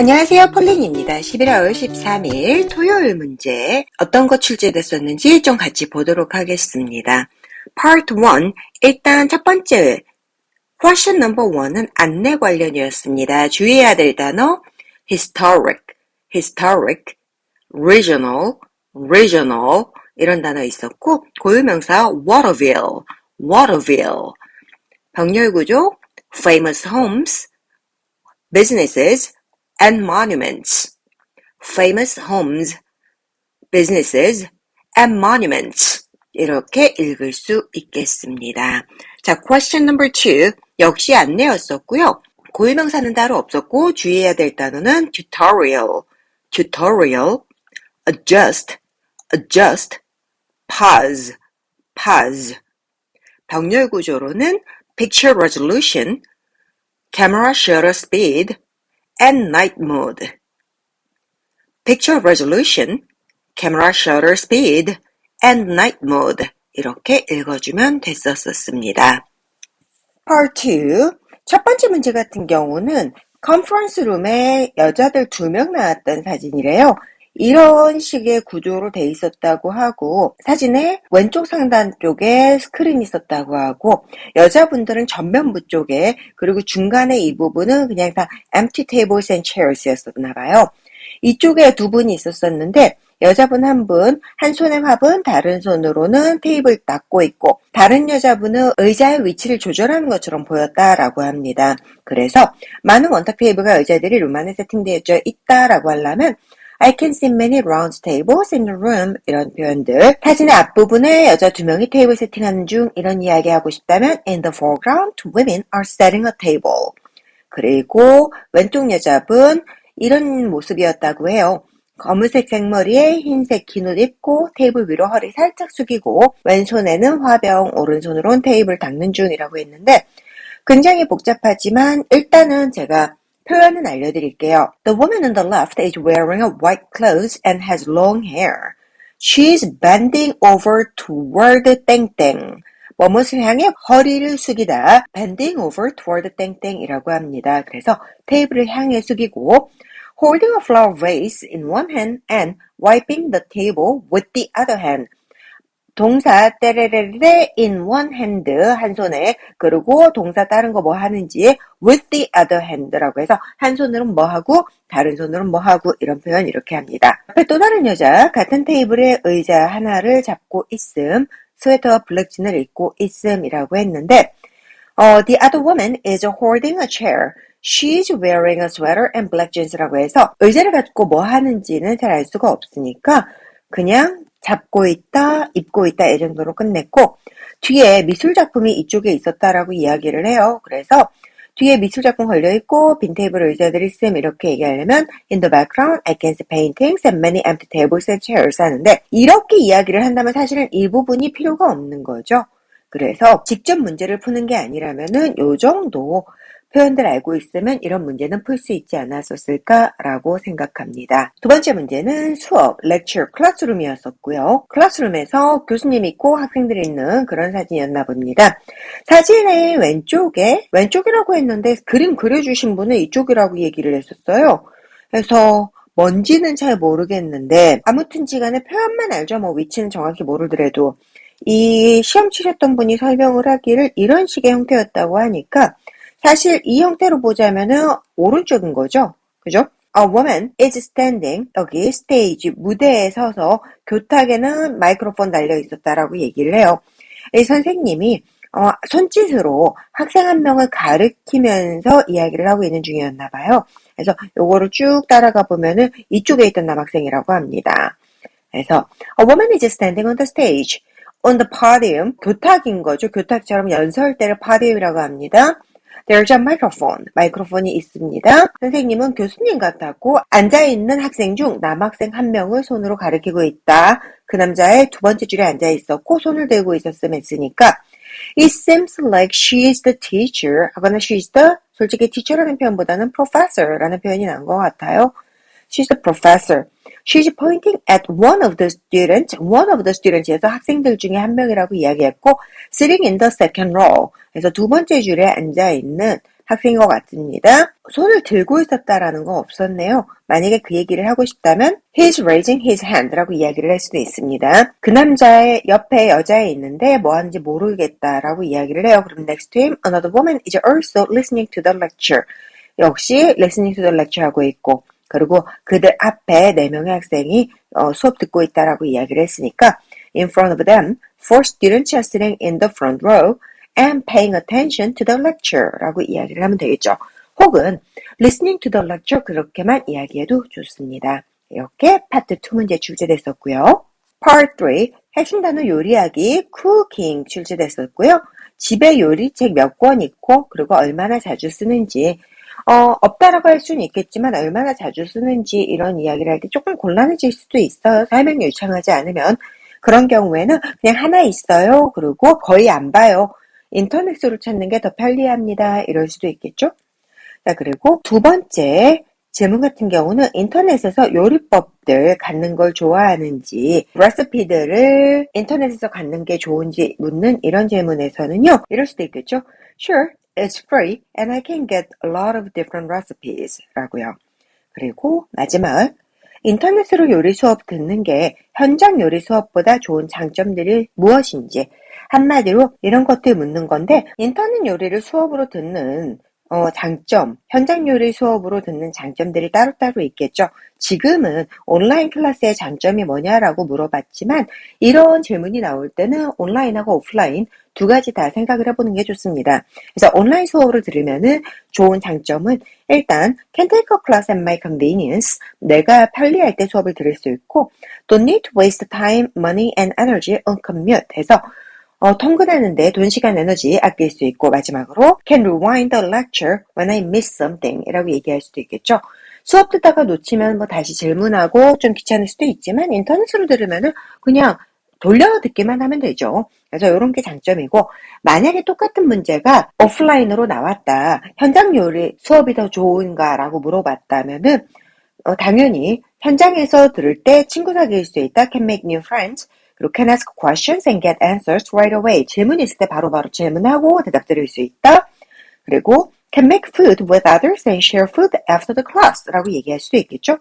안녕하세요 폴린입니다. 11월 13일 토요일 문제 어떤 거 출제됐었는지 좀 같이 보도록 하겠습니다. Part 1 일단 첫 번째 question number 1은 안내 관련이었습니다. 주의해야 될 단어 historic, historic, regional, regional 이런 단어 있었고 고유명사 Waterville, Waterville 병렬 구조 famous homes, businesses, and monuments. famous homes, businesses, and monuments. 이렇게 읽을 수 있겠습니다. 자, question number two. 역시 안내였었고요. 고유명사는 따로 없었고 주의해야 될 단어는 tutorial, tutorial, adjust, adjust, pause, pause. 병렬 구조로는 picture resolution, camera shutter speed, and night mode. picture resolution, camera shutter speed, and night mode. 이렇게 읽어주면 됐었습니다. Part 2. 첫 번째 문제 같은 경우는 컨퍼런스 룸에 여자들 두 명 나왔던 사진이래요. 이런 식의 구조로 돼 있었다고 하고 사진의 왼쪽 상단 쪽에 스크린이 있었다고 하고 여자분들은 전면부 쪽에 그리고 중간에 이 부분은 그냥 다 empty tables and chairs였었나 봐요. 이쪽에 두 분이 있었었는데 여자분 한 분, 한 손에 화분, 다른 손으로는 테이블 닦고 있고, 다른 여자분은 의자의 위치를 조절하는 것처럼 보였다라고 합니다. 그래서 많은 원탁 테이블과 의자들이 룸 안에 세팅되어 있다라고 하려면 I can see many round tables in the room 이런 표현들 사진의 앞부분에 여자 두 명이 테이블 세팅하는 중 이런 이야기 하고 싶다면 in the foreground women are setting a table 그리고 왼쪽 여자분 이런 모습이었다고 해요. 검은색 생머리에 흰색 긴 옷 입고 테이블 위로 허리 살짝 숙이고 왼손에는 화병 오른손으로는 테이블 닦는 중이라고 했는데 굉장히 복잡하지만 일단은 제가 표현은 알려드릴게요. The woman on the left is wearing a white clothes and has long hair. She's bending over toward the 땡땡. 뭐뭇을 향해 허리를 숙이다. bending over toward 땡땡이라고 합니다. 그래서 테이블을 향해 숙이고 holding a flower vase in one hand and wiping the table with the other hand. 동사 때레레레 in one hand 한 손에 그리고 동사 다른 거 뭐 하는지 with the other hand라고 해서 한 손으로는 뭐 하고 다른 손으로는 뭐 하고 이런 표현 이렇게 합니다. 옆에 또 다른 여자 같은 테이블에 의자 하나를 잡고 있음 스웨터와 블랙진을 입고 있음이라고 했는데 어, the other woman is holding a chair. She's wearing a sweater and black jeans라고 해서 의자를 갖고 뭐 하는지는 잘 알 수가 없으니까 그냥 잡고 있다, 입고 있다 이 정도로 끝냈고 뒤에 미술 작품이 이쪽에 있었다라고 이야기를 해요. 그래서 뒤에 미술 작품 걸려 있고 빈 테이블 의자들이 있음 이렇게 얘기하려면 in the background I can see paintings and many empty tables and chairs 하는데 이렇게 이야기를 한다면 사실은 이 부분이 필요가 없는 거죠. 그래서 직접 문제를 푸는 게 아니라면은 요 정도 표현들 알고 있으면 이런 문제는 풀 수 있지 않았었을까라고 생각합니다. 두 번째 문제는 수업, lecture, 클래스룸이었었고요. 클래스룸에서 교수님 있고 학생들이 있는 그런 사진이었나 봅니다. 사진의 왼쪽에, 왼쪽이라고 했는데 그림 그려주신 분은 이쪽이라고 얘기를 했었어요. 그래서 뭔지는 잘 모르겠는데 아무튼 지간에 표현만 알죠. 뭐 위치는 정확히 모르더라도 이 시험 치셨던 분이 설명을 하기를 이런 식의 형태였다고 하니까 사실 이 형태로 보자면은 오른쪽인 거죠. 그죠? A woman is standing 여기 스테이지 무대에 서서 교탁에는 마이크로폰 달려 있었다라고 얘기를 해요. 이 선생님이 어, 손짓으로 학생 한 명을 가르치면서 이야기를 하고 있는 중이었나 봐요. 그래서 요거를 쭉 따라가 보면은 이쪽에 있던 남학생이라고 합니다. 그래서 A woman is standing on the stage. on the podium 교탁인 거죠. 교탁처럼 연설대를 podium이라고 합니다. There's a microphone. 마이크로폰이 있습니다. 선생님은 교수님 같았고 앉아있는 학생 중 남학생 한 명을 손으로 가리키고 있다. 그 남자의 두 번째 줄에 앉아 있었고 손을 들고 있었음 했으니까 It seems like she is the teacher 하거나 she is the 솔직히 teacher라는 표현보다는 professor라는 표현이 난 것 같아요. She's the professor. She's pointing at one of the students. One of the students에서 학생들 중에 한 명이라고 이야기했고, sitting in the second row. 그래서 두 번째 줄에 앉아 있는 학생인 것 같습니다. 손을 들고 있었다라는 건 없었네요. 만약에 그 얘기를 하고 싶다면 He's raising his hand라고 이야기를 할 수도 있습니다. 그 남자의 옆에 여자애 있는데 뭐 하는지 모르겠다라고 이야기를 해요. 그럼 next to him, another woman is also listening to the lecture. 역시 listening to the lecture 하고 있고 그리고 그들 앞에 네 명의 학생이 어, 수업 듣고 있다라고 이야기를 했으니까 in front of them, four students are sitting in the front row and paying attention to the lecture 라고 이야기를 하면 되겠죠. 혹은 listening to the lecture 그렇게만 이야기해도 좋습니다. 이렇게 파트 2 문제 출제됐었고요. Part 3 핵심 단어 요리하기 cooking 출제됐었고요. 집에 요리책 몇 권 있고 그리고 얼마나 자주 쓰는지 어, 없다라고 할 수는 있겠지만 얼마나 자주 쓰는지 이런 이야기를 할 때 조금 곤란해질 수도 있어요. 설명 요청하지 않으면 그런 경우에는 그냥 하나 있어요. 그리고 거의 안 봐요. 인터넷으로 찾는 게 더 편리합니다. 이럴 수도 있겠죠? 자, 그리고 두 번째 질문 같은 경우는 인터넷에서 요리법들 갖는 걸 좋아하는지, 레시피들을 인터넷에서 갖는 게 좋은지 묻는 이런 질문에서는요, 이럴 수도 있겠죠? Sure, it's free and I can get a lot of different recipes 라고요. 그리고 마지막, 인터넷으로 요리 수업 듣는 게 현장 요리 수업보다 좋은 장점들이 무엇인지 한마디로 이런 것들 묻는 건데 인터넷 요리를 수업으로 듣는 어, 장점, 현장 요리 수업으로 듣는 장점들이 따로따로 있겠죠. 지금은 온라인 클래스의 장점이 뭐냐라고 물어봤지만 이런 질문이 나올 때는 온라인하고 오프라인 두 가지 다 생각을 해보는 게 좋습니다. 그래서 온라인 수업으로 들으면은 좋은 장점은 일단 can take a class at my convenience 내가 편리할 때 수업을 들을 수 있고 don't need to waste time, money and energy on commute 해서 어, 통근하는데 돈, 시간, 에너지 아낄 수 있고 마지막으로 can rewind the lecture when I miss something 이라고 얘기할 수도 있겠죠. 수업 듣다가 놓치면 뭐 다시 질문하고 좀 귀찮을 수도 있지만 인터넷으로 들으면은 그냥 돌려 듣기만 하면 되죠. 그래서 이런 게 장점이고 만약에 똑같은 문제가 오프라인으로 나왔다. 현장 요리 수업이 더 좋은가라고 물어봤다면은 어, 당연히 현장에서 들을 때 친구 사귈 수 있다. can make new friends. 그리고 can ask questions and get answers right away. 질문이 있을 때 바로 바로 질문하고 대답 드릴 수 있다. 그리고 can make food with others and share food after the class 라고 얘기할 수도 있겠죠.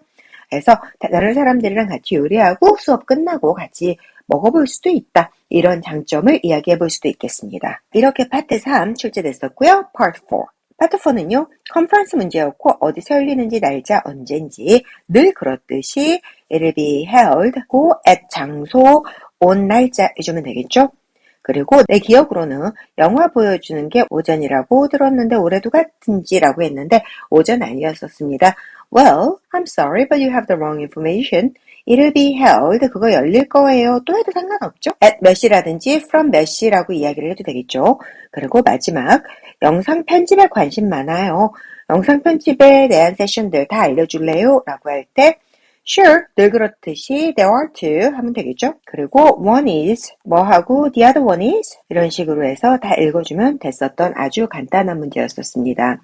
그래서 다른 사람들이랑 같이 요리하고 수업 끝나고 같이 먹어볼 수도 있다. 이런 장점을 이야기해 볼 수도 있겠습니다. 이렇게 파트 3 출제됐었고요. 파트 4. 파트 4는요, 컨퍼런스 문제였고, 어디서 열리는지 날짜 언젠지, 늘 그렇듯이, it'll be held, 고, at 장소, 온 날짜 해주면 되겠죠? 그리고 내 기억으로는 영화 보여주는 게 오전이라고 들었는데 올해도 같은지라고 했는데 오전 아니었었습니다. Well, I'm sorry, but you have the wrong information. It'll be held. 그거 열릴 거예요. 또 해도 상관없죠? at 몇 시라든지 from 몇 시라고 이야기를 해도 되겠죠. 그리고 마지막, 영상 편집에 관심 많아요. 영상 편집에 대한 세션들 다 알려줄래요? 라고 할 때, Sure, 늘 그렇듯이 there are two 하면 되겠죠? 그리고 one is 뭐 하고 the other one is 이런 식으로 해서 다 읽어주면 됐었던 아주 간단한 문제였었습니다.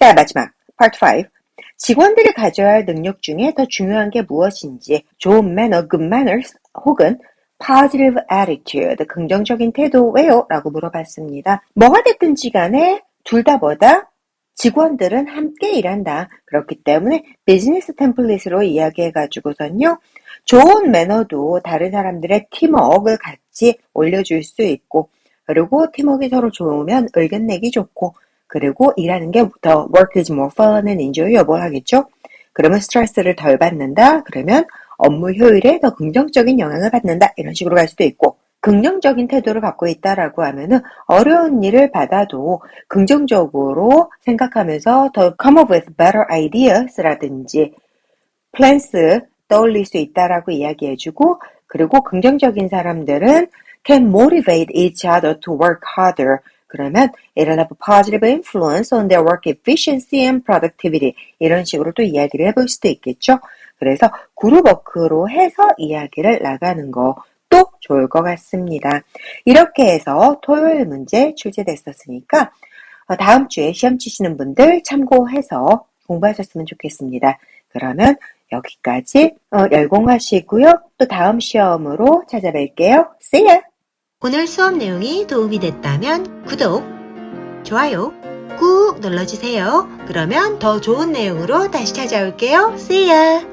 자, 마지막 part 5. 직원들이 가져야 할 능력 중에 더 중요한 게 무엇인지 좋은 매너, good manners 혹은 positive attitude, 긍정적인 태도 왜요? 라고 물어봤습니다. 뭐가 됐든지 간에 둘 다 뭐다? 직원들은 함께 일한다. 그렇기 때문에 비즈니스 템플릿으로 이야기해가지고선요. 좋은 매너도 다른 사람들의 팀워크를 같이 올려줄 수 있고 그리고 팀워크가 서로 좋으면 의견 내기 좋고 그리고 일하는 게 더 work is more fun and enjoyable 하겠죠? 그러면 스트레스를 덜 받는다. 그러면 업무 효율에 더 긍정적인 영향을 받는다. 이런 식으로 갈 수도 있고 긍정적인 태도를 갖고 있다라고 하면은 어려운 일을 받아도 긍정적으로 생각하면서 더 come up with better ideas라든지 plans 떠올릴 수 있다라고 이야기해주고 그리고 긍정적인 사람들은 can motivate each other to work harder. 그러면 it'll have a positive influence on their work efficiency and productivity. 이런 식으로 또 이야기를 해볼 수도 있겠죠. 그래서 그룹워크로 해서 이야기를 나가는 거 또 좋을 것 같습니다. 이렇게 해서 토요일 문제 출제됐었으니까 어, 다음 주에 시험 치시는 분들 참고해서 공부하셨으면 좋겠습니다. 그러면 여기까지 어, 열공하시고요. 또 다음 시험으로 찾아뵐게요. See ya! 오늘 수업 내용이 도움이 됐다면 구독, 좋아요, 꾹 눌러주세요. 그러면 더 좋은 내용으로 다시 찾아올게요. See ya!